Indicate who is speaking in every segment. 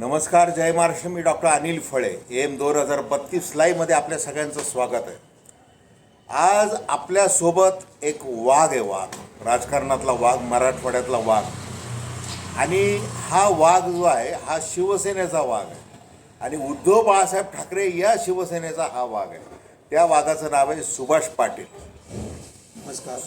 Speaker 1: नमस्कार जय महाराष्ट्र मी डॉक्टर अनिल फळे एम दोन हजार बत्तीस लाईव्हमध्ये आपल्या सगळ्यांचं स्वागत आहे. आज आपल्यासोबत एक वाघ आहे वाघ. राजकारणातला वाघ मराठवाड्यातला वाघ. आणि हा वाघ जो आहे हा शिवसेनेचा वाघ आहे. आणि उद्धव बाळासाहेब ठाकरे या शिवसेनेचा हा वाघ आहे. त्या वाघाचं नाव आहे सुभाष पाटील.
Speaker 2: नमस्कार.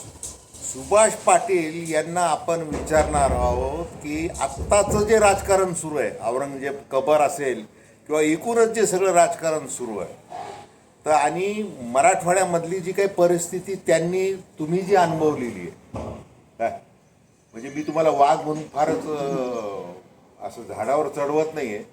Speaker 1: सुभाष पाटील यांना आपण विचारणार आहोत की आत्ताचं जे राजकारण सुरू आहे औरंगजेब कबर असेल किंवा एकूणच जे सगळं राजकारण सुरू आहे तर आणि मराठवाड्यामधली जी काही परिस्थिती त्यांनी तुम्ही जी अनुभवलेली आहे काय? म्हणजे मी तुम्हाला वाघ म्हणून फारच असं झाडावर चढवत नाही आहे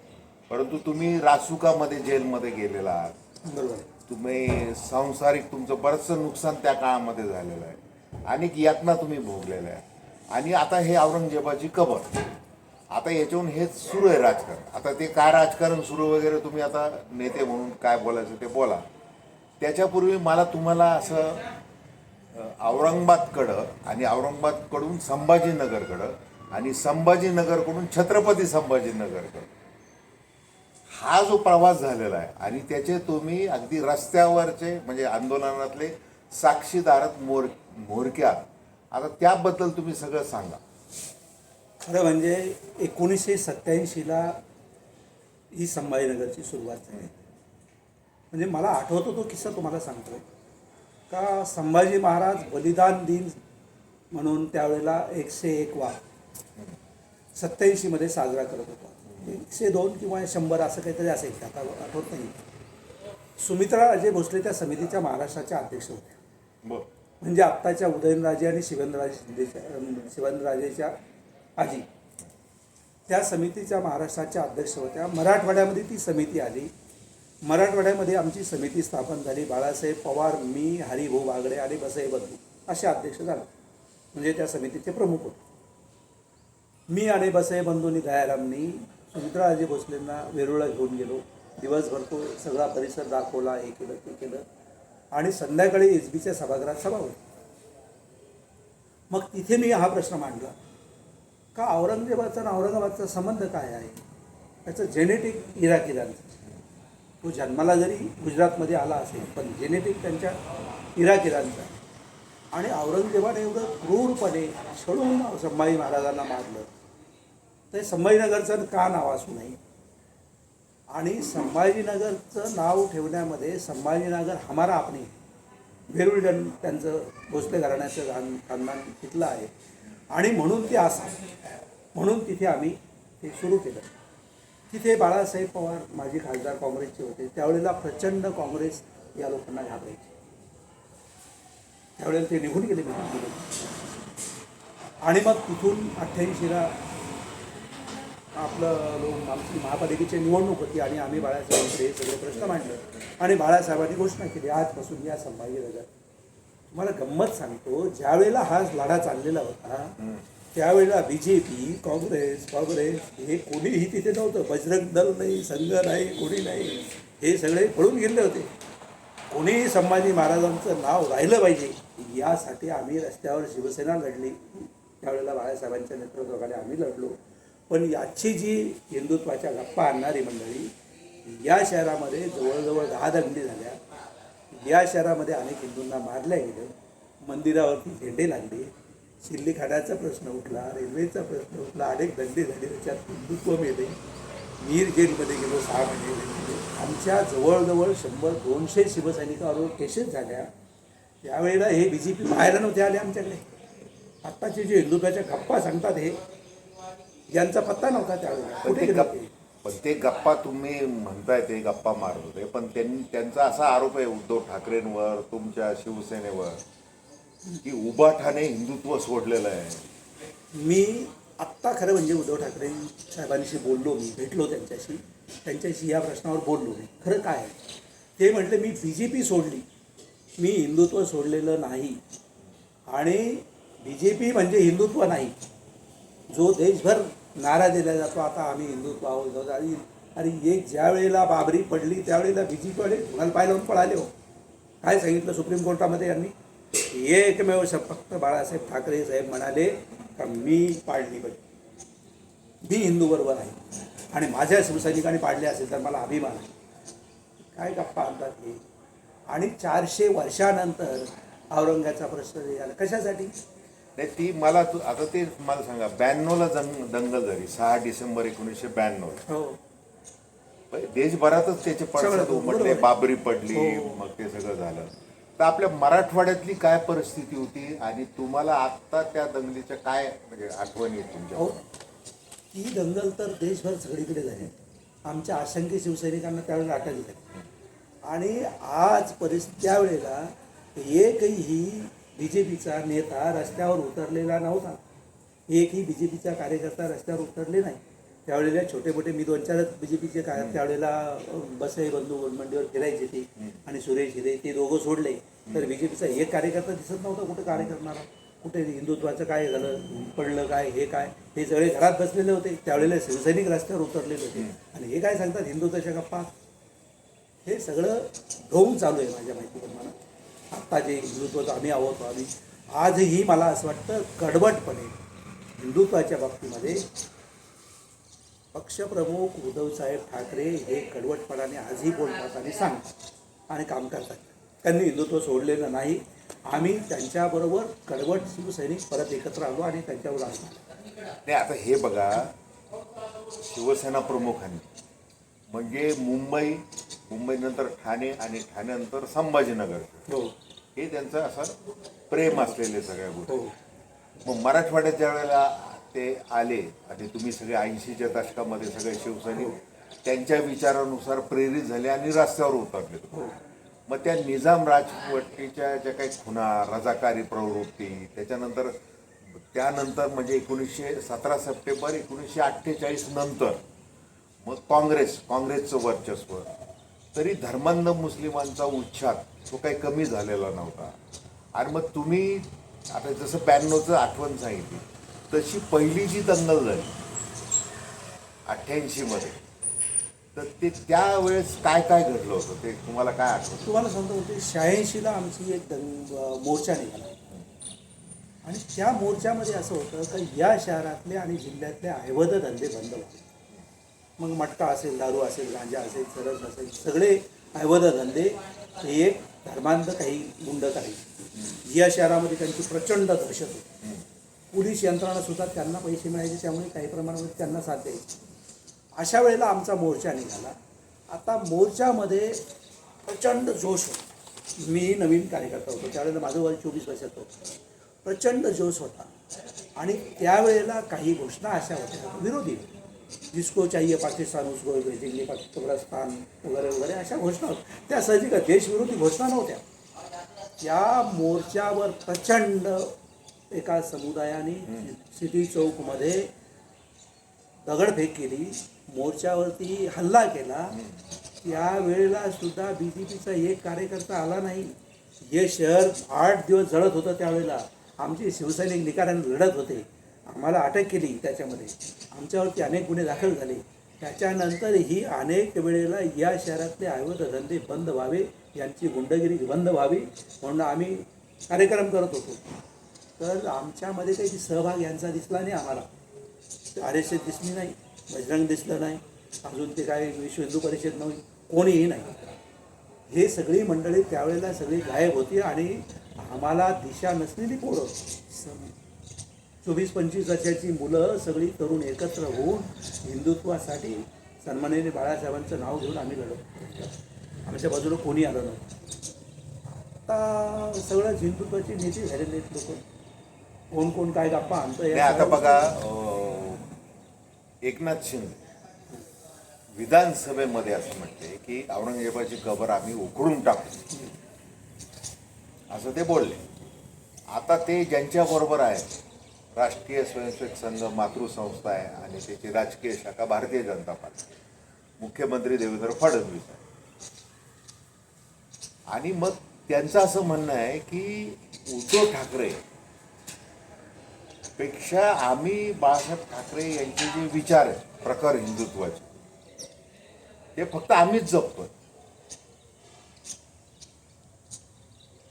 Speaker 1: परंतु तुम्ही रासुकामध्ये जेलमध्ये गेलेला आहात.
Speaker 2: बरोबर.
Speaker 1: तुम्ही सांसारिक तुमचं बरंचसं नुकसान त्या काळामध्ये झालेलं आहे. अनेक यातना तुम्ही भोगलेल्या आहे आणि आता हे औरंगजेबाची कबर. आता याच्याहून हेच सुरू आहे राजकारण. आता ते काय राजकारण सुरू वगैरे तुम्ही आता नेते म्हणून काय बोलायचं ते बोला. त्याच्यापूर्वी मला तुम्हाला असं औरंगाबादकडं आणि औरंगाबादकडून संभाजीनगरकडं आणि संभाजीनगरकडून छत्रपती संभाजीनगरकडं हा जो प्रवास झालेला आहे आणि त्याचे तुम्ही अगदी रस्त्यावरचे म्हणजे आंदोलनातले साक्षीदारक मोर मोरक्या आता त्याबद्दल तुम्ही सगळं सांगा.
Speaker 2: खरं म्हणजे एकोणीसशे सत्याऐंशीला ही संभाजीनगरची सुरुवात झाली. म्हणजे मला आठवतो तो किस्सा तुम्हाला सांगतो का संभाजी महाराज बलिदान दिन म्हणून त्यावेळेला एकशे एक वा सत्याऐंशीमध्ये साजरा करत होता. एकशे दोन किंवा शंभर असं काहीतरी असेल आता आठवत नाही. सुमित्रा अजय भोसले त्या समितीच्या महाराष्ट्राच्या अध्यक्ष होत्या म्हणजे आत्ताच्या उदयनराजे आणि शिवेंद्रराजे शिंदेच्या अं, शिवेंद्रराजेच्या आजी. त्या समितीच्या महाराष्ट्राच्या अध्यक्ष होत्या. मराठवाड्यामध्ये ती समिती आली. मराठवाड्यामध्ये आमची समिती स्थापन झाली. बाळासाहेब पवार मी हरिभाऊ बागडे आणि बसई बंधू असे अध्यक्ष झाले. म्हणजे त्या समितीचे प्रमुख होते. मी आणि बसई बंधूंनी दयारामनी सुमित्राजी भोसलेंना वेरूळला घेऊन गेलो. दिवसभर तो सगळा परिसर दाखवला हे केलं ते केलं. आणि संध्याकाळी एस बीच्या सभागृहात सभा होती मग तिथे मी हा प्रश्न मांडला का औरंगजेबाचा आणि औरंगाबादचा संबंध काय आहे? त्याचं जेनेटिक इराकिरांचं तो जन्माला जरी गुजरातमध्ये आला असेल पण जेनेटिक त्यांच्या इराकिरांचा आणि औरंगजेबाने एवढं क्रूरपणे छळून संभाजी महाराजांना मारलं. ते संभाजीनगरचं का नाव असू नये? आणि संभाजीनगरचं नाव ठेवण्यामध्ये संभाजीनगर हमारा आपणे वेरूळ त्यांचं भोसले घराण्याचं खान खानदान तिथलं आहे. आणि म्हणून ते असा म्हणून तिथे आम्ही ते सुरू केलं. तिथे बाळासाहेब पवार माजी खासदार काँग्रेसचे होते. त्यावेळेला प्रचंड काँग्रेस या लोकांना घाबरायची. त्यावेळेला ते निघून गेले निघून गेले. आणि मग तिथून अठ्ठ्याऐंशीला आपलं आमची महापालिकेची निवडणूक होती आणि आम्ही बाळासाहेबांकडे हे सगळे प्रश्न मांडले. आणि बाळासाहेबांनी घोषणा केली आजपासून या संभाजीनगर तुम्हाला गंमत सांगतो ज्या वेळेला हा लढा चाललेला होता त्यावेळेला B J P Congress Congress हे कोणीही तिथे नव्हतं. बजरंग दल नाही संघ नाही कोणी नाही हे सगळे पळून गेले होते. कोणीही संभाजी महाराजांचं नाव राहिलं पाहिजे यासाठी आम्ही रस्त्यावर शिवसेना लढली. त्यावेळेला बाळासाहेबांच्या नेतृत्वाखाली आम्ही लढलो. पण याची जी हिंदुत्वाच्या गप्पा आणणारी मंडळी या शहरामध्ये जवळजवळ दहा दंडी झाल्या. या शहरामध्ये अनेक हिंदूंना मारल्या गेलं. मंदिरावरती झेंडे लागले. शिल्ली खाण्याचा प्रश्न उठला रेल्वेचा प्रश्न उठला अनेक दंडे झाले. त्याच्यात हिंदुत्व मिळते मीर जेलमध्ये गेलो सहा महिने आमच्या जवळजवळ शंभर दोनशे शिवसैनिकावर केसेस झाल्या. त्यावेळेला हे बी जे पी बाहेर नव्हते आले आमच्याकडे. आत्ताचे जे हिंदुत्वाच्या गप्पा सांगतात हे यांचा पत्ता नव्हता त्यावेळेला
Speaker 1: पण ते
Speaker 2: गेले
Speaker 1: गप
Speaker 2: ते?
Speaker 1: पण ते गप्पा तुम्ही म्हणताय ते गप्पा मारत होते. पण त्यांनी त्यांचा असा आरोप आहे उद्धव ठाकरेंवर तुमच्या शिवसेनेवर की उबाठाने हिंदुत्व सोडलेलं आहे.
Speaker 2: मी आत्ता खरं म्हणजे उद्धव ठाकरे साहेबांशी बोललो मी भेटलो त्यांच्याशी. त्यांच्याशी या प्रश्नावर बोललो मी. खरं काय आहे? ते म्हटले मी बी जे पी सोडली. मी हिंदुत्व सोडलेलं नाही. आणि बी जे पी म्हणजे हिंदुत्व नाही. जो देशभर नारा दिला जातो. आता आम्ही हिंदुत्व आहोत आणि अरे एक ज्या वेळेला बाबरी पडली त्यावेळेला बी जे मुलाला कुणाला पाय लावून पळाले हो? काय सांगितलं सुप्रीम कोर्टामध्ये यांनी? एकमेव फक्त बाळासाहेब ठाकरे साहेब म्हणाले का मी पाळली पाहिजे मी हिंदू बरोबर आहे. आणि माझ्या शिवसैनिकांनी पाडले असेल तर मला अभिमान आहे. काय गप्पा आणतात हे? आणि चारशे वर्षानंतर औरंगाचा प्रश्न झाला कशासाठी?
Speaker 1: नाही ती मला तू आता ते मला सांगा ब्याण्णवला जंग दंगल झाली सहा डिसेंबर एकोणीसशे ब्याण्णव.
Speaker 2: हो.
Speaker 1: देशभरातच त्याचे पडसाद उमटले. बाबरी पडली
Speaker 2: हो.
Speaker 1: मग ते सगळं झालं. तर आपल्या मराठवाड्यातली काय परिस्थिती होती आणि तुम्हाला आत्ता त्या दंगलीच्या काय म्हणजे आठवणी आहेत तुमच्या?
Speaker 2: हो. ती दंगल तर देशभर सगळीकडे झाली. आमच्या असंख्य शिवसैनिकांना त्यावेळेला अटक झाली आणि आज परिस्थिती त्यावेळेला एकही बी जे पीचा नेता रस्त्यावर उतरलेला नव्हता. एकही बी जे पीचा कार्यकर्ता रस्त्यावर उतरले नाही. त्यावेळेला छोटे मोठे मी दोन चारच बी जे पीचे काय त्यावेळेला बसई बंधू मंडीवर फिरायचे ते आणि सुरेश हिरे ते दोघं सोडले. तर बी जे पीचा एक कार्यकर्ता दिसत नव्हता कुठे कार्य करणारा. कुठे हिंदुत्वाचं काय झालं पडलं काय हे काय हे सगळे घरात बसलेले होते. त्यावेळेला शिवसैनिक रस्त्यावर उतरलेले होते. आणि हे काय सांगतात हिंदुत्वाच्या गप्पा हे सगळं ढोंग चालू आहे माझ्या माहितीप्रमाणे. आत्ताचे हिंदुत्वाचं आम्ही आहोत आम्ही. आजही मला असं वाटतं कडवटपणे हिंदुत्वाच्या बाबतीमध्ये पक्षप्रमुख उद्धवसाहेब ठाकरे हे कडवटपणाने आजही बोलतात आणि सांगतात आणि काम करतात. त्यांनी हिंदुत्व सोडलेलं नाही. आम्ही त्यांच्याबरोबर कडवट शिवसैनिक परत एकत्र आलो आणि त्यांच्यावर आलो.
Speaker 1: नाही आता हे बघा शिवसेना प्रमुखांनी म्हणजे मुंबई मुंबईनंतर ठाणे आणि ठाण्यानंतर संभाजीनगर.
Speaker 2: हो.
Speaker 1: हे त्यांचं असं प्रेम असलेले सगळ्या गोष्टी.
Speaker 2: हो.
Speaker 1: मग मराठवाड्यात ज्या वेळेला ते आले आणि तुम्ही सगळे ऐंशीच्या दशकामध्ये सगळे शिवसैनिक त्यांच्या विचारानुसार प्रेरित झाले आणि रस्त्यावर उतरले.
Speaker 2: हो.
Speaker 1: मग त्या निजाम राजवटीच्या ज्या काही खुना रजाकारी प्रवृत्ती त्याच्यानंतर त्यानंतर म्हणजे एकोणीसशे सतरा सप्टेंबर एकोणीसशे अठ्ठेचाळीस नंतर मग काँग्रेस काँग्रेसचं वर्चस्व तरी धर्मांध मुस्लिमांचा उच्छाद तो काही कमी झालेला नव्हता. आणि मग तुम्ही आता जसं ब्याण्णवचं आठवण सांगितली तशी पहिली जी दंगल झाली अठ्ठ्याऐंशीमध्ये तर ते त्यावेळेस काय काय घडलं होतं? ते तुम्हाला काय आठवतं?
Speaker 2: तुम्हाला सांगतो होते शहाऐंशीला आमची एक दंग मोर्चा निघाला. आणि त्या मोर्चामध्ये असं होतं का या शहरातले आणि जिल्ह्यातले अवैध धंदे बंद होते मग मटका असेल दारू असेल गांजा असेल सरस असेल सगळे अवैध धंदे हे एक धर्मांध काही गुंड काही. या शहरामध्ये त्यांची प्रचंड दहशत होती. पोलीस यंत्रणा सुद्धा त्यांना पैसे मिळायचे त्यामुळे काही प्रमाणामध्ये त्यांना साथ द्यायची. अशा वेळेला आमचा मोर्चा निघाला. आता मोर्चामध्ये प्रचंड जोश होता. मी नवीन कार्यकर्ता होतो त्यावेळेला माझं वय चोवीस वर्षात होतं. प्रचंड जोश होता. आणि त्यावेळेला काही घोषणा अशा होत्या विरोधी जिसको चाहिए पाकिस्तान उसको भेजेंगे कब्रस्तान वगैरे वगैरे अशा घोषणा होत्या. त्या साहजिकच देशविरोधी घोषणा नव्हत्या. त्या मोर्चावर प्रचंड एका समुदायाने सिटी चौकमध्ये दगडफेक केली. मोर्चावरती हल्ला केला. त्यावेळेला सुद्धा बी जे पीचा एक कार्यकर्ता आला नाही. हे शहर आठ दिवस जळत होतं त्यावेळेला. आमचे शिवसैनिक निकाराने लढत होते. आम्हाला अटक केली त्याच्यामध्ये. आमच्यावरती अनेक गुन्हे दाखल झाले. त्याच्यानंतरही अनेक वेळेला या शहरातले अवैध धंदे बंद व्हावे यांची गुंडगिरी बंद व्हावी म्हणून आम्ही कार्यक्रम करत होतो. तर आमच्यामध्ये काही सहभाग यांचा दिसला नाही आम्हाला. आर एस एस दिसली नाही बजरंग दिसलं नाही अजून ते काय विश्व हिंदू परिषद नव्हती कोणीही नाही. हे सगळी मंडळी त्यावेळेला सगळी गायब होती आणि आम्हाला दिशा नसलेली पोरं. चोवीस पंचवीस वर्षाची मुलं सगळी तरुण एकत्र होऊन हिंदुत्वासाठी सन्माननीय बाळासाहेबांचं नाव घेऊन आम्ही लढलो आमच्या बाजूला कोणी आलं नव्हतं. आता सगळं हिंदुत्वाची नेते झालेले आहेत लोक. कोण कोण काय गप्पा आणतोय
Speaker 1: नाही आता बघा एकनाथ शिंदे विधानसभेमध्ये असं म्हटले की औरंगजेबाची कबर आम्ही उखडून टाकू. असं ते बोलले. आता ते ज्यांच्या बरोबर आहे राष्ट्रीय स्वयंसेवक संघ मातृसंस्था आहे आणि त्याची राजकीय शाखा भारतीय जनता पार्टी. मुख्यमंत्री देवेंद्र फडणवीस आहे आणि मग त्यांचं असं म्हणणं आहे की उद्धव ठाकरे पेक्षा आम्ही बाळासाहेब ठाकरे यांचे जे विचार आहेत प्रखर हिंदुत्वाचे ते फक्त आम्हीच जपतो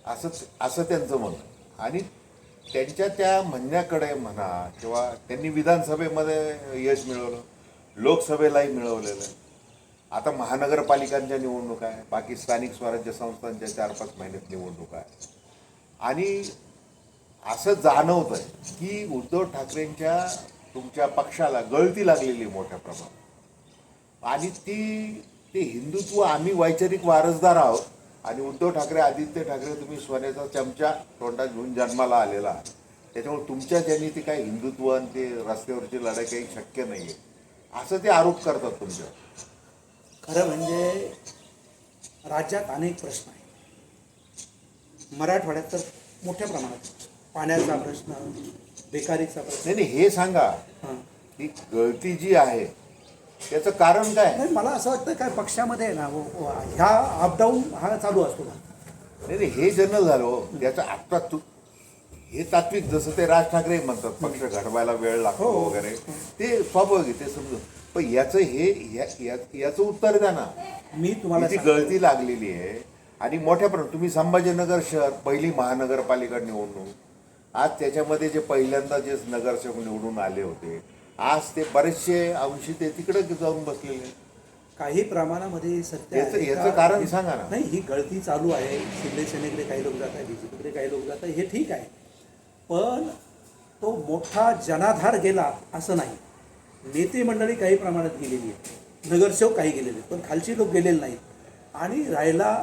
Speaker 1: असं असं त्यांचं म्हणणं आणि त्यांच्या त्या म्हणण्याकडे म्हणा किंवा त्यांनी विधानसभेमध्ये यश मिळवलं लोकसभेलाही मिळवलेलं आहे. आता महानगरपालिकांच्या निवडणुका आहे बाकी स्थानिक स्वराज्य संस्थांच्या चार पाच महिन्यात निवडणुका आहे आणि असं जाणवत आहे की उद्धव ठाकरेंच्या तुमच्या पक्षाला गळती लागलेली आहे मोठ्या प्रमाणात. आणि ती ते हिंदुत्व आम्ही वैचारिक वारसदार आहोत आणि उद्धव ठाकरे आदित्य ठाकरे तुम्ही सोन्याचा चमचा तोंडात घेऊन जन्माला आलेला त्याच्यामुळे तुमच्या त्यांनी ते काही हिंदुत्व आणि ते रस्त्यावरची लढाई काही शक्य नाही आहे असं ते आरोप करतात तुमच्यावर
Speaker 2: खरं म्हणजे राज्यात अनेक प्रश्न आहेत. मराठवाड्यात तर मोठ्या प्रमाणात पाण्याचा प्रश्न बेकारीचा प्रश्न.
Speaker 1: नाही नाही हे सांगा.
Speaker 2: हां.
Speaker 1: ही गळती जी आहे त्याचं कारण काय
Speaker 2: नाही मला असं वाटतं काय पक्षामध्ये आहे ना व- व- ह्या अपडाऊन हा चालू असतो ना
Speaker 1: नाही नाही हे जनरल झालं हो. त्याचं आत्ता तू हे तात्विक जसं ते राज ठाकरे म्हणतात पक्ष घडवायला वेळ लागतो
Speaker 2: हो.
Speaker 1: वगैरे ते स्वाभाविक आहे, ते समजून पण याचं हे या- या- याचं उत्तर द्या ना
Speaker 2: मी तुम्हाला
Speaker 1: याची
Speaker 2: सांगतो.
Speaker 1: गळती लागलेली आहे आणि मोठ्या प्रमाणात तुम्ही संभाजीनगर शहर पहिली महानगरपालिका निवडणूक आज त्याच्यामध्ये जे पहिल्यांदा जे नगरसेवक निवडून आले होते आज ते बरेचसे अंशी ते तिकडे जाऊन बसलेले.
Speaker 2: काही प्रमाणामध्ये सत्य
Speaker 1: याचं-
Speaker 2: आहे
Speaker 1: याचं? कारण सांगा ना.
Speaker 2: नाही ही गळती चालू आहे शिंदे सेनेकडे काही लोक जात आहे बीजेपीकडे काही लोक जात आहे हे ठीक आहे पण तो मोठा जनाधार गेला असं नाही नेते मंडळी काही प्रमाणात गेलेली आहे नगरसेवक काही गेलेले आहेत पण खालची लोक गेलेले नाहीत आणि राहिला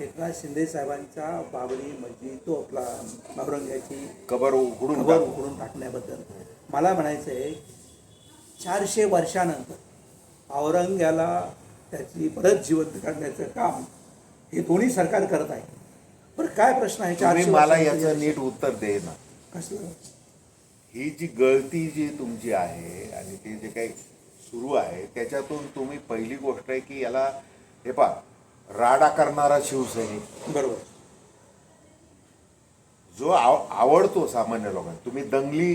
Speaker 2: एकनाथ शिंदे साहेबांच्या बाबरी मस्जिद तो आपला औरंग्याची
Speaker 1: कबर उघडून
Speaker 2: खबर
Speaker 1: टाकू.
Speaker 2: उघडून टाकण्याबद्दल मला म्हणायचं आहे चारशे वर्षानंतर औरंग्याला त्याची परत जिवंत करण्याचं काम हे दोन्ही सरकार करत आहे. बरं काय प्रश्न आहे?
Speaker 1: तुम्ही
Speaker 2: चारशे
Speaker 1: मला
Speaker 2: वर्षानंतर
Speaker 1: याचं नीट उत्तर दे ना.
Speaker 2: कसलं?
Speaker 1: ही जी गळती जी तुमची आहे आणि ते जे काही सुरू आहे त्याच्यातून तुम्ही पहिली गोष्ट आहे की याला हे पा राडा करणारा शिवसैनिक.
Speaker 2: बरोबर.
Speaker 1: जो आव आवडतो सामान्य लोकांना. तुम्ही दंगली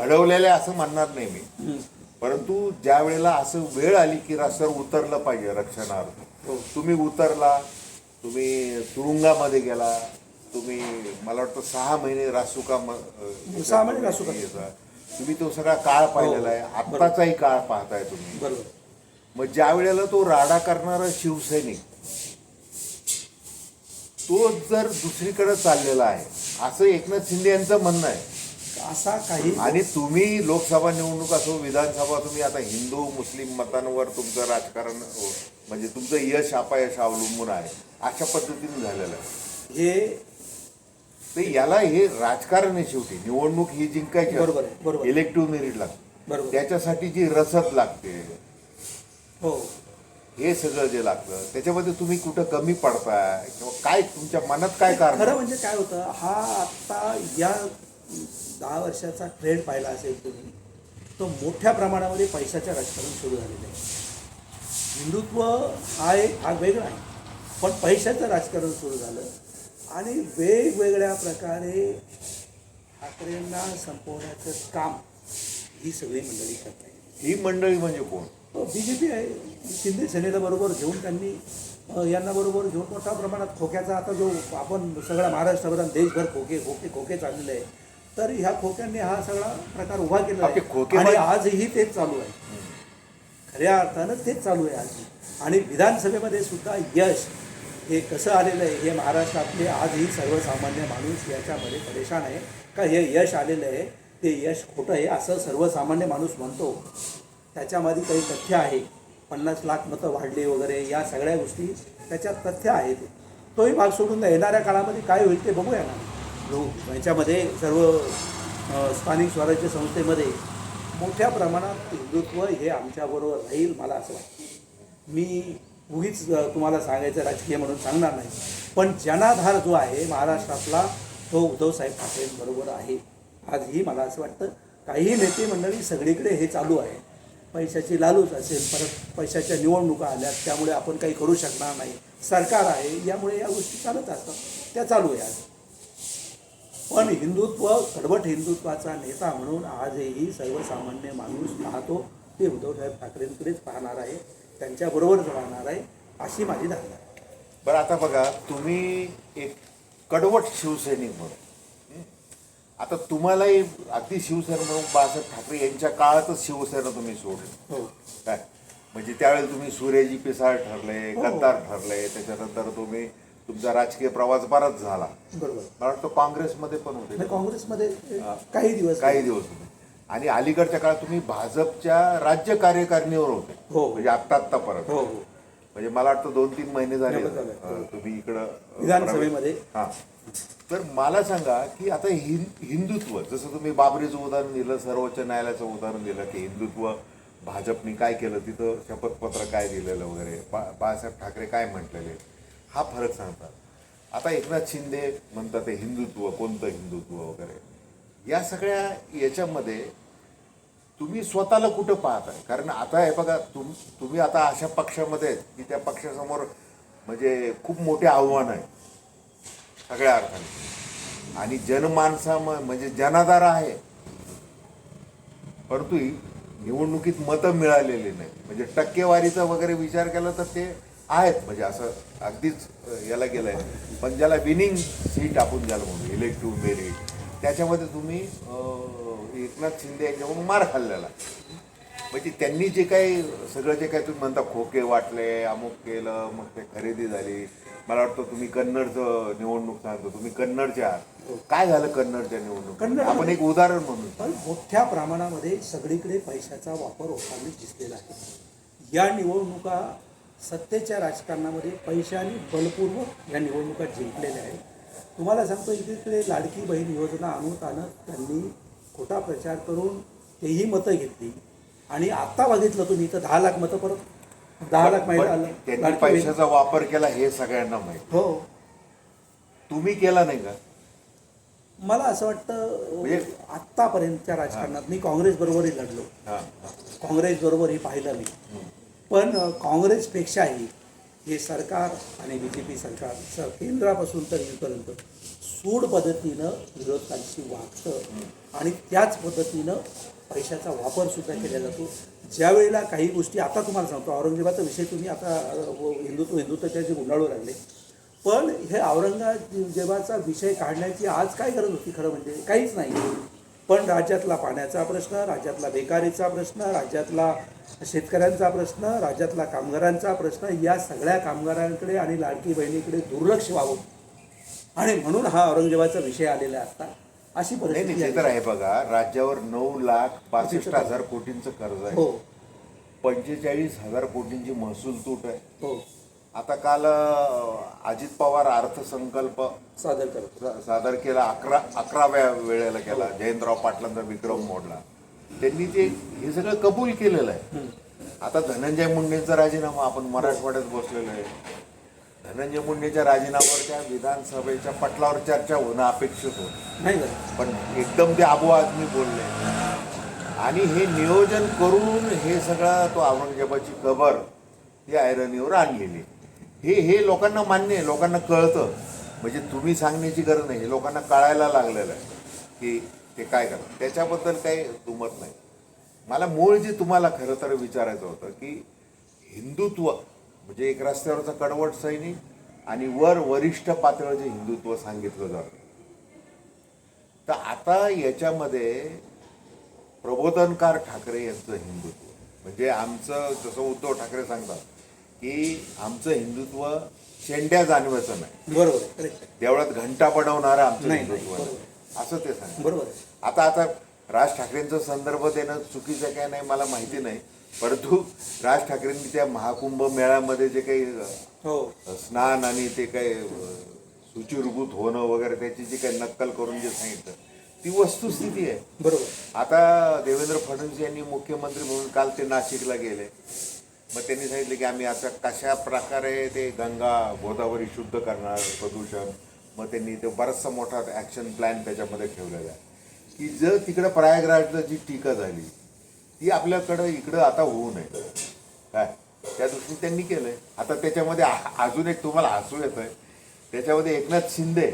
Speaker 1: अं, घडवलेल्या असं म्हणणार नाही मी. परंतु ज्या वेळेला असं वेळ आली की रस्त्यावर उतरलं पाहिजे रक्षणार्थ
Speaker 2: हो.
Speaker 1: तुम्ही उतरला तुम्ही तुरुंगामध्ये गेला तुम्ही मला वाटतं सहा महिने रासुका
Speaker 2: सहा महिने रासुका.
Speaker 1: तुम्ही तो सगळा काळ पाहिलेला आहे
Speaker 2: हो.
Speaker 1: आत्ताचाही काळ पाहताय तुम्ही
Speaker 2: बरोबर
Speaker 1: मग ज्या वेळेला तो राडा करणारा शिवसैनिक तो जर दुसरीकडे चाललेला आहे असं एकनाथ शिंदे यांचं म्हणणं आहे
Speaker 2: असा काही
Speaker 1: आणि तुम्ही लोकसभा निवडणूक असो विधानसभा तुम्ही आता हिंदू मुस्लिम मतांवर तुमचं राजकारण म्हणजे तुमचं यश अपयश अवलंबून आहे. अशा पद्धतीने झालेलं आहे.
Speaker 2: हे
Speaker 1: तर याला हे राजकारण आहे शेवटी निवडणूक ही जिंकायची
Speaker 2: बरोबर आहे, बरोबर.
Speaker 1: इलेक्टिव्ह मेरिट लागते.
Speaker 2: बरोबर.
Speaker 1: त्याच्यासाठी जी रसद लागते
Speaker 2: हो.
Speaker 1: हे सगळं जे लागतं त्याच्यामध्ये तुम्ही कुठं कमी पडताय किंवा काय तुमच्या मनात काय कारण?
Speaker 2: खरं म्हणजे काय होतं हा आत्ता या दहा वर्षाचा ट्रेंड पाहिला असेल तुम्ही तो मोठ्या प्रमाणामध्ये पैशाचं राजकारण सुरू झालेलं आहे. हिंदुत्व हा एक भाग वेगळा आहे पण पैशाचं राजकारण सुरू झालं आणि वेगवेगळ्या प्रकारे ठाकरेंना संपवण्याचं काम ही सगळी मंडळी करत आहे
Speaker 1: ही मंडळी म्हणजे कोण?
Speaker 2: बी जे पी आहे. शिंदे सेनेला बरोबर घेऊन त्यांनी यांना बरोबर घेऊन मोठ्या प्रमाणात खोक्याचा आता जो आपण सगळा महाराष्ट्रभर आणि देशभर खोके खोके खोके चाललेले आहे तर ह्या खोक्यांनी हा सगळा प्रकार उभा केला आहे. आणि आजही तेच चालू आहे. खऱ्या अर्थानं तेच चालू आहे आजही. आणि विधानसभेमध्ये सुद्धा यश हे कसं आलेलं आहे हे महाराष्ट्रातले आजही सर्वसामान्य माणूस याच्यामध्ये परेशान आहे. का हे यश आलेलं आहे ते यश खोटं आहे असं सर्वसामान्य माणूस म्हणतो. त्याच्यामध्ये काही तथ्य आहे. पन्नास लाख मतं वाढली वगैरे या सगळ्या गोष्टी त्याच्यात तथ्य आहेत. तोही भाग सोडून येणाऱ्या काळामध्ये काय होईल ते बघूया ना. याच्यामध्ये सर्व स्थानिक स्वराज्य संस्थेमध्ये मोठ्या प्रमाणात हिंदुत्व हे आमच्याबरोबर राहील मला असं वाटतं. मी उगीच तुम्हाला सांगायचं राजकीय म्हणून सांगणार नाही. पण जनाधार जो आहे महाराष्ट्रातला तो उद्धवसाहेब ठाकरेंबरोबर आहे. आजही मला असं वाटतं काही नेते मंडळी सगळीकडे हे चालू आहे. पैशाची लालूच असेल परत पैशाच्या निवडणुका आल्या त्यामुळे आपण काही करू शकणार नाही. सरकार आहे यामुळे या गोष्टी चालत असतात. त्या चालू आहे आज. पण हिंदुत्व कडवट हिंदुत्वाचा नेता म्हणून आजही सर्वसामान्य माणूस पाहतो. ते उद्धवसाहेब ठाकरेंकडेच पाहणार आहे. त्यांच्याबरोबरच राहणार आहे अशी माझी धारणा आहे.
Speaker 1: बरं आता बघा तुम्ही एक कडवट शिवसैनिक म्हणून? आता तुम्हालाही अगदी शिवसेना म्हणून बाळासाहेब ठाकरे यांच्या काळातच शिवसेना तुम्ही सोडली.
Speaker 2: हो.
Speaker 1: काय? म्हणजे त्यावेळेला तुम्ही सूर्यजी पिसाळ ठरले
Speaker 2: हो.
Speaker 1: गद्दार ठरले त्याच्यानंतर तुम्ही तुमचा राजकीय प्रवास बराच झाला.
Speaker 2: बरोबर.
Speaker 1: मला वाटतं काँग्रेसमध्ये पण होते.
Speaker 2: नाही, काँग्रेसमध्ये काही दिवस
Speaker 1: काही दिवस होते आणि अलीकडच्या काळात तुम्ही भाजपच्या राज्य कार्यकारिणीवर होते.
Speaker 2: हो.
Speaker 1: म्हणजे आत्ता आत्ता परत.
Speaker 2: हो हो.
Speaker 1: म्हणजे मला वाटतं दोन तीन महिने झाले.
Speaker 2: नाही, झाले.
Speaker 1: अं, तुम्ही इकडं अं,
Speaker 2: विधानसभेमध्ये.
Speaker 1: हा. तर मला सांगा की आता हिं हिंदुत्व जसं तुम्ही बाबरीचं उदाहरण दिलं सर्वोच्च न्यायालयाचं उदाहरण दिलं की हिंदुत्व भाजपनी काय केलं तिथं शपथपत्र काय दिलेलं वगैरे. बा बाळासाहेब ठाकरे काय म्हटलेले? हा फरक सांगतात. आता एकनाथ शिंदे म्हणतात ते हिंदुत्व कोणतं हिंदुत्व वगैरे. या सगळ्या याच्यामध्ये तुम्ही स्वतःला कुठं पाहताय कारण आता हे बघा तुम तुम्ही आता अशा पक्षामध्ये आहेत की त्या पक्षासमोर म्हणजे खूप मोठे आव्हान आहे. सगळ्या अर्थाने. आणि जनमानसा म- म्हणजे जनाधार आहे. परंतु ही निवडणुकीत मतं मिळालेली नाही. म्हणजे टक्केवारीचा वगैरे विचार केला तर ते आहेत. म्हणजे असं अगदीच याला गेलंय. पण ज्याला विनिंग सीट आपण ज्याला म्हणू इलेक्टिव्ह मेरिट त्याच्यामध्ये तुम्ही एकनाथ शिंदे यांच्याकडून मार खाल्लेला. म्हणजे त्यांनी जे काही सगळं जे काही तुम्ही म्हणता खोके वाटले अमुक केलं मग ते खरेदी झाली. मला वाटतं तुम्ही कन्नडचं निवडणूक सांगतो तुम्ही कन्नडचे आहात. काय झालं कन्नडच्या निवडणूक?
Speaker 2: कन्नड-
Speaker 1: आपण एक उदाहरण म्हणून
Speaker 2: पण मोठ्या प्रमाणामध्ये सगळीकडे पैशाचा वापर होताना दिसलेला आहे. या निवडणुका सत्तेच्या राजकारणामध्ये पैशाने बलपूर्वक या निवडणुका जिंकलेल्या आहेत. तुम्हाला सांगतो इकडे लाडकी बहीण योजना आणत आणत त्यांनी खोटा प्रचार करून तेही मतं घेतली. आणि आता बघितलं तुम्ही तर दहा लाख मतं परत दहा लाख
Speaker 1: पण त्यांनी पैशाचा वापर केला हे सगळ्यांना माहिती.
Speaker 2: हो.
Speaker 1: तुम्ही केला नाही का?
Speaker 2: मला असं वाटतं
Speaker 1: म्हणजे-
Speaker 2: आत्तापर्यंतच्या राजकारणात मी काँग्रेस बरोबरही लढलो. काँग्रेस बरोबर हे पाहिलं मी. पण काँग्रेसपेक्षाही हे सरकार आणि बी जे पी सरकार सर केंद्रापासून तर इथपर्यंत सूड पद्धतीनं विरोधकांशी वागतं आणि त्याच पद्धतीनं पैशाचा वापरसुद्धा केला जातो. ज्या वेळेला काही गोष्टी आता तुम्हाला सांगतो औरंगजेबाचा विषय तुम्ही आता हिंदुत्व हिंदुत्वाच्या जे गुंडाळू लागले. पण हे औरंगजेबाचा विषय काढण्याची आज काय गरज होती खरं म्हणजे? काहीच नाही. पण राज्यातला पाण्याचा प्रश्न राज्यातला बेकारीचा प्रश्न राज्यातला शेतकऱ्यांचा प्रश्न राज्यातला कामगारांचा प्रश्न या सगळ्या कामगारांकडे आणि लाडकी बहिणीकडे दुर्लक्ष व्हावं. आणि म्हणून हा औरंगजेबाचा विषय आलेला आता. अशी परिस्थिती
Speaker 1: तर
Speaker 2: आहे.
Speaker 1: आहे बघा राज्यावर नऊ लाख पासष्ट हजार कोटींचं कर्ज आहे.
Speaker 2: हो.
Speaker 1: पंचेचाळीस हजार कोटींची महसूल तूट आहे.
Speaker 2: हो.
Speaker 1: आता काल अजित पवार अर्थसंकल्प
Speaker 2: सादर करतो
Speaker 1: सा- सादर केला अकरा अकराव्या वेळेला केला जयंतराव पाटलांचा विक्रम मोडला. त्यांनी ते हे सगळं कबूल केलेलं आहे. आता धनंजय मुंडेंचा राजीनामा आपण मराठवाड्यात बसलेलो आहे. धनंजय मुंडेच्या राजीनाम्यावर त्या विधानसभेच्या पटलावर चर्चा होणं अपेक्षित होतं.
Speaker 2: नाही
Speaker 1: पण एकदम ते आबो आदमी बोलले. आणि हे नियोजन करून हे सगळं तो औरंगजेबाची कबर ही ऐरणीवर आणलेली हे हे लोकांना मान्य आहे लोकांना कळतं. म्हणजे तुम्ही सांगण्याची गरज नाही हे लोकांना कळायला लागलेलं आहे की ते काय करतात. त्याच्याबद्दल काही दुमत नाही. मला मूळ जे तुम्हाला खरं तर विचारायचं होतं की हिंदुत्व म्हणजे एक रस्त्यावरचा कडवट सैनिक आणि वर वरिष्ठ पातळीचे हिंदुत्व सांगितलं जातं. तर आता याच्यामध्ये प्रबोधनकार ठाकरे यांचं हिंदुत्व. म्हणजे आमचं जसं उद्धव ठाकरे सांगतात की आमचं हिंदुत्व शेंड्या जाणवायचं नाही.
Speaker 2: बरोबर
Speaker 1: देवळात घंटा बनवणारं आमचं
Speaker 2: नाही,
Speaker 1: हिंदुत्व
Speaker 2: नाही,
Speaker 1: नाही. असं ते सांग
Speaker 2: बरोबर आहे.
Speaker 1: आता आता राज ठाकरेंचा संदर्भ देणं चुकीचं काय नाही मला माहिती नाही. परंतु राज ठाकरेंनी त्या महाकुंभ मेळ्यामध्ये जे काही अ,
Speaker 2: हो
Speaker 1: स्नान आणि ते काही अ, शुचिर्भूत होणं वगैरे त्याची जी काही नक्कल करून जे सांगितलं ती वस्तुस्थिती आहे.
Speaker 2: बरोबर.
Speaker 1: आता देवेंद्र फडणवीस यांनी मुख्यमंत्री म्हणून काल ते नाशिकला गेले. मग त्यांनी सांगितलं की आम्ही आता कशा प्रकारे ते गंगा गोदावरी शुद्ध करणार प्रदूषण मग त्यांनी ते बराचसा मोठा ॲक्शन प्लॅन त्याच्यामध्ये ठेवलेला आहे. की जर तिकडं प्रयागराजला जी टीका झाली ती आपल्याकडं इकडं आता होऊ नये. काय? त्या दृष्टीने त्यांनी केलं आहे आता त्याच्यामध्ये अजून एक तुम्हाला हसू येतं आहे त्याच्यामध्ये एकनाथ शिंदे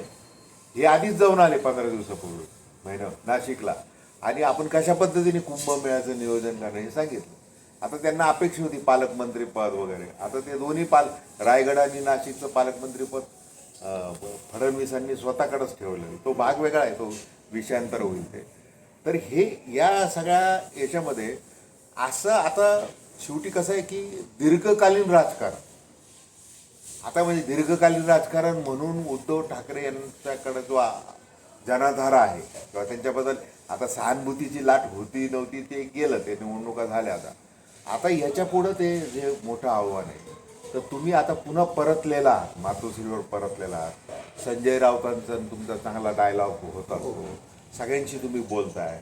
Speaker 1: हे आधीच जाऊन आले पंधरा दिवसापूर्वी. महिना नाशिकला. आणि आपण कशा पद्धतीने कुंभमेळ्याचं नियोजन करणं हे सांगितलं. आता त्यांना अपेक्षा होती पालकमंत्रीपद वगैरे. आता ते दोन्ही पाल रायगड आणि नाशिकचं पालकमंत्रीपद फडणवीसांनी स्वतःकडेच ठेवलं तो भाग वेगळा आहे तो विषयांतर होईल ते. तर हे या सगळ्या याच्यामध्ये असं आता शेवटी कसं आहे की दीर्घकालीन राजकारण. आता म्हणजे दीर्घकालीन राजकारण म्हणून उद्धव ठाकरे यांच्याकडे जो जनाधारा आहे किंवा त्यांच्याबद्दल आता सहानुभूतीची लाट होती नव्हती ते गेलं ते निवडणुका झाल्या आता. आता याच्या पुढं ते जे मोठं आव्हान आहे तर तुम्ही आता पुन्हा परतलेला आहात मातोश्रीवर परतलेला आहात. संजय राऊतांचा तुमचा चांगला डायलॉग होत असतो. सगळ्यांशी तुम्ही बोलताय.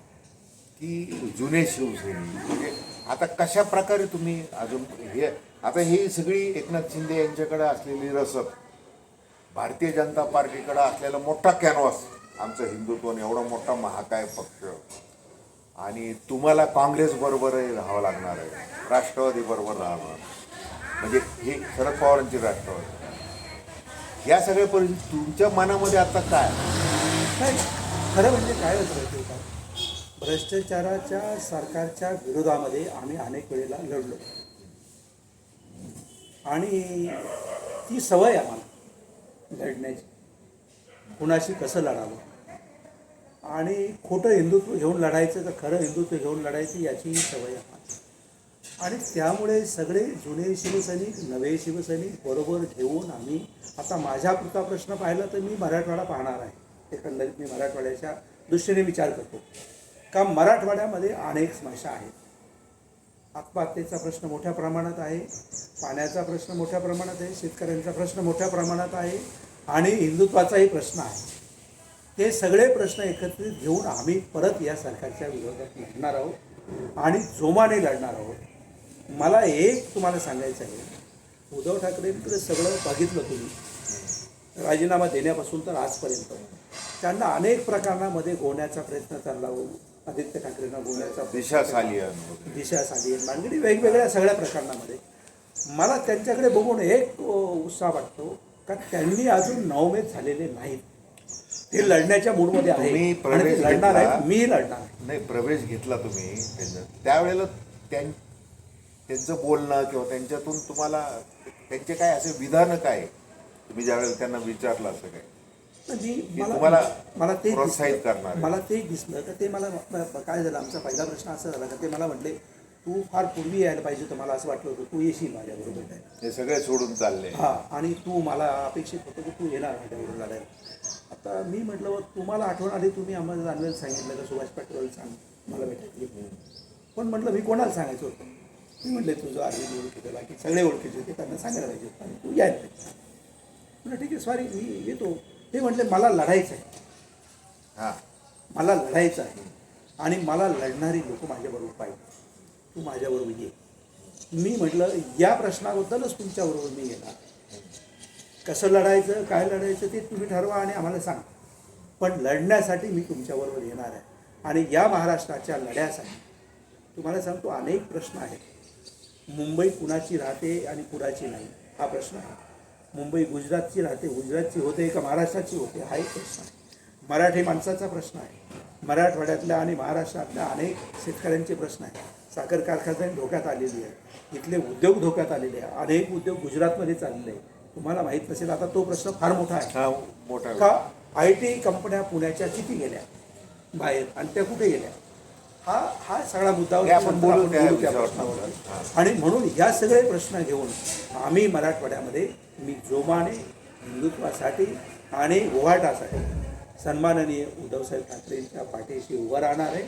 Speaker 1: की जुने शिवसैनिक म्हणजे आता कशा प्रकारे तुम्ही अजून हे आता ही सगळी एकनाथ शिंदे यांच्याकडे असलेली रसद भारतीय जनता पार्टीकडे असलेला मोठा कॅनव्हास आमचं हिंदुत्व एवढा मोठा महाकाय पक्ष आणि तुम्हाला काँग्रेस बरोबरही राहावं लागणार आहे. राष्ट्रवादी बरोबर राहणार म्हणजे हे शरद पवारांची राष्ट्रवादी. या सगळ्या परिस्थिती तुमच्या मनामध्ये आता काय?
Speaker 2: नाही खरं म्हणजे काय होतं का? भ्रष्टाचाराच्या सरकारच्या विरोधामध्ये आम्ही अनेक वेळेला लढलो. आणि ती सवय आम्हाला लढण्याची. कुणाशी कसं लढावं? आणि खोटं हिंदुत्व घेऊन लढायचं तर खरं हिंदुत्व घेऊन लढायचं याचीही सवय आहे. आणि त्यामुळे सगळे जुने शिवसैनिक नवे शिवसैनिक बरोबर घेऊन आम्ही आता माझ्यापुरता प्रश्न पाहिला तर मी मराठवाडा पाहणार आहे. एकंदरीत मी मराठवाड्याच्या दृष्टीने विचार करतो. का मराठवाड्यामध्ये अनेक समस्या आहेत. आत्महत्येचा प्रश्न मोठ्या प्रमाणात आहे पाण्याचा प्रश्न मोठ्या प्रमाणात आहे शेतकऱ्यांचा प्रश्न मोठ्या प्रमाणात आहे आणि हिंदुत्वाचाही प्रश्न आहे. ते सगळे प्रश्न एकत्रित घेऊन आम्ही परत या सरकारच्या विरोधात लढणार आहोत आणि जोमाने लढणार आहोत. मला एक तुम्हाला सांगायचं आहे. उद्धव ठाकरेंकडे सगळं बघितलं तुम्ही. राजीनामा देण्यापासून तर आजपर्यंत. त्यांना अनेक प्रकरणामध्ये गोवण्याचा प्रयत्न चालला हो. आदित्य ठाकरेंना गोवण्याचा
Speaker 1: दिशा सालियन वगैरे
Speaker 2: दिशा साधी मानगडी वेगवेगळ्या सगळ्या प्रकरणामध्ये. मला त्यांच्याकडे बघून एक उत्साह वाटतो का त्यांनी अजून नवमेध झालेले नाहीत. ते लढण्याच्या मूडमध्ये आहे. आणि ते लढणार. आहेत मी लढणार आहे.
Speaker 1: नाही प्रवेश घेतला तुम्ही. त्यावेळेला त्यां त्यांचं बोलणं किंवा त्यांच्यातून तुम्हाला त्यांचे काय असे विधान काय तुम्ही ज्यावेळेला त्यांना विचारलं असं काय?
Speaker 2: मला मला ते
Speaker 1: प्रोत्साहित
Speaker 2: दिसलं-
Speaker 1: करणार. आहे.
Speaker 2: मला ते दिसलं. तर ते मला काय झालं? आमचा पहिला प्रश्न असा झाला. का ते मला म्हटले तू फार पूर्वी यायला पाहिजे होतं मला असं वाटलं होतं तू येशील माझ्याबरोबर काय?
Speaker 1: हे सगळे सोडून चालले.
Speaker 2: हा आणि तू मला अपेक्षित होतं की तू येणार माझ्याबरोबर लढायला. आता मी म्हटलं "व तुम्हाला आठवण आली तुम्ही आम्हाला जाणवेल सांगितलं का? सुभाष पाटील सांग मला भेटायची पण म्हटलं मी कोणाला सांगायचं होतं? मी म्हटले तुझं आधी ओळखीचं बाकी सगळे ओळखीचे होते त्यांना सांगायला पाहिजे होतं आणि तू यायला पाहिजे म्हटलं ठीक आहे सॉरी मी येतो. ते म्हटले मला लढायचं आहे.
Speaker 1: हां.
Speaker 2: मला लढायचं आहे आणि मला लढणारी लोक माझ्याबरोबर पाहिजे. तू माझ्याबरोबर ये मी म्हटलं या प्रश्नाबद्दलच तुमच्याबरोबर मी येणार. कसं लढायचं काय लढायचं ते तुम्ही ठरवा आणि आम्हाला सांगा. पण लढण्यासाठी मी तुमच्याबरोबर येणार आहे. आणि या महाराष्ट्राच्या लढ्यासाठी तुम्हाला सांगतो अनेक प्रश्न आहेत. मुंबई कुणाची राहते आणि कुणाची नाही हा प्रश्न आहे. मुंबई गुजरातची राहते गुजरातची होते का महाराष्ट्राची होते हा एक प्रश्न आहे. मराठी माणसाचा प्रश्न आहे. मराठवाड्यातल्या आणि महाराष्ट्रातल्या अनेक शेतकऱ्यांचे प्रश्न आहेत. साखर कारखाने धोक्यात आलेली आहे. इथले उद्योग धोक्यात आलेले आहे. अनेक उद्योग गुजरातमध्ये चाललेले आहे तुम्हाला माहीत नसेल आता तो प्रश्न फार मोठा आहे.
Speaker 1: हा मोठा
Speaker 2: का आय टी कंपन्या पुण्याच्या किती गेल्या? बाहेर. आणि त्या कुठे गेल्या? हा हा सगळा मुद्दा. आणि म्हणून ह्या सगळे प्रश्न घेऊन आम्ही मराठवाड्यामध्ये मी जोमाने हिंदुत्वासाठी आणि गोहाटासाठी सन्माननीय उद्धवसाहेब ठाकरेंच्या पाठीशी उभं राहणार आहे.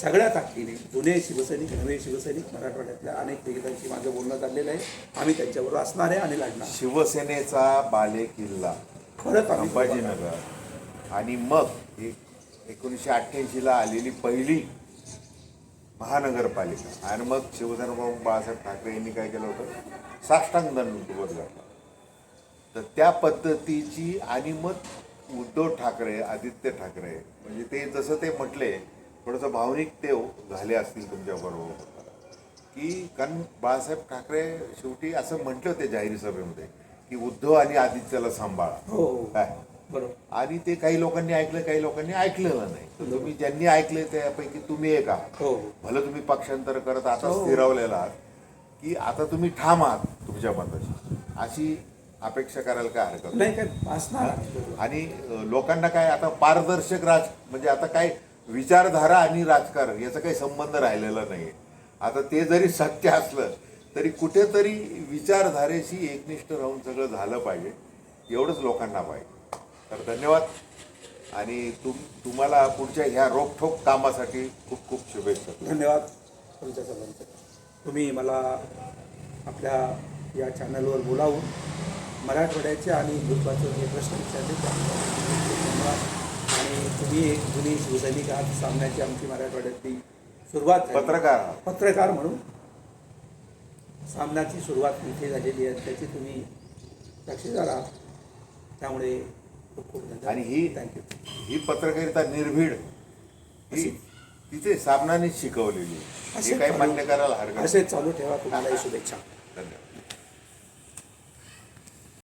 Speaker 2: सगळ्या ताकदीने जुने शिवसैनिक नवे शिवसैनिक मराठवाड्यातल्या अनेक नेत्यांशी माझं बोलणं चाललेलं आहे. आम्ही त्यांच्याबरोबर असणार आहे आणि लढणार
Speaker 1: शिवसेनेचा बाले किल्ला
Speaker 2: परत
Speaker 1: संभाजीनगर. आणि मग एक एकोणीसशे अठ्ठ्याऐंशीला आलेली पहिली महानगरपालिका. आणि मग शिवसेना प्रमुख बाळासाहेब ठाकरे यांनी काय केलं होतं? साष्टांग दंडवत घातला तर त्या पद्धतीची आणि मग उद्धव ठाकरे आदित्य ठाकरे म्हणजे ते जसं ते म्हटले थोडंसं भावनिक ते झाले असतील तुमच्याबरोबर की कारण बाळासाहेब ठाकरे शेवटी असं म्हटले होते जाहीर सभेमध्ये की उद्धव आणि आदित्यला सांभाळा.
Speaker 2: हो हो
Speaker 1: काय?
Speaker 2: बरोबर.
Speaker 1: आणि ते काही लोकांनी ऐकलं काही लोकांनी ऐकलेलं नाही. तर तुम्ही ज्यांनी ऐकले त्यापैकी तुम्ही एक आहात.
Speaker 2: हो.
Speaker 1: भलं तुम्ही पक्षांतर करत आता
Speaker 2: हो.
Speaker 1: स्थिरावलेला आहात की आता तुम्ही ठाम आहात तुमच्या मताशी. अशी अपेक्षा करायला काय हरकत
Speaker 2: नाही. काय असणार.
Speaker 1: आणि लोकांना काय आता पारदर्शक राज म्हणजे आता काय विचारधारा आणि राजकारण याचा काही संबंध राहिलेला नाही आता ते जरी सत्य असलं तरी कुठेतरी विचारधारेशी एकनिष्ठ राहून सगळं झालं पाहिजे एवढंच लोकांना पाहिजे. तर धन्यवाद. आणि तुम तुम्हाला पुढच्या ह्या रोखठोक कामासाठी खूप खूप शुभेच्छा.
Speaker 2: धन्यवाद. तुमच्या सर्वांचं तुम्ही मला आपल्या या चॅनलवर बोलावून मराठवाड्याचे आणि हिंदुत्वाचे जे प्रश्न विचारले आणि तुम्ही एक जुनी शिवसैनिक आहात सामन्याची आमची मराठवाड्यातली सुरुवात.
Speaker 1: पत्रकार.
Speaker 2: पत्रकार म्हणून सामन्याची सुरुवात इथे झालेली आहे त्याची तुम्ही साक्षीदार आहात त्यामुळे खूप खूप धन्यवाद
Speaker 1: आणि ही
Speaker 2: थँक्यू
Speaker 1: ही पत्रकारिता निर्भीड ही तिथे सामनानेच शिकवलेली आहे. हे
Speaker 2: असेच
Speaker 1: काही मान्य करायला हरकत.
Speaker 2: असेच चालू ठेवा तुम्हालाही शुभेच्छा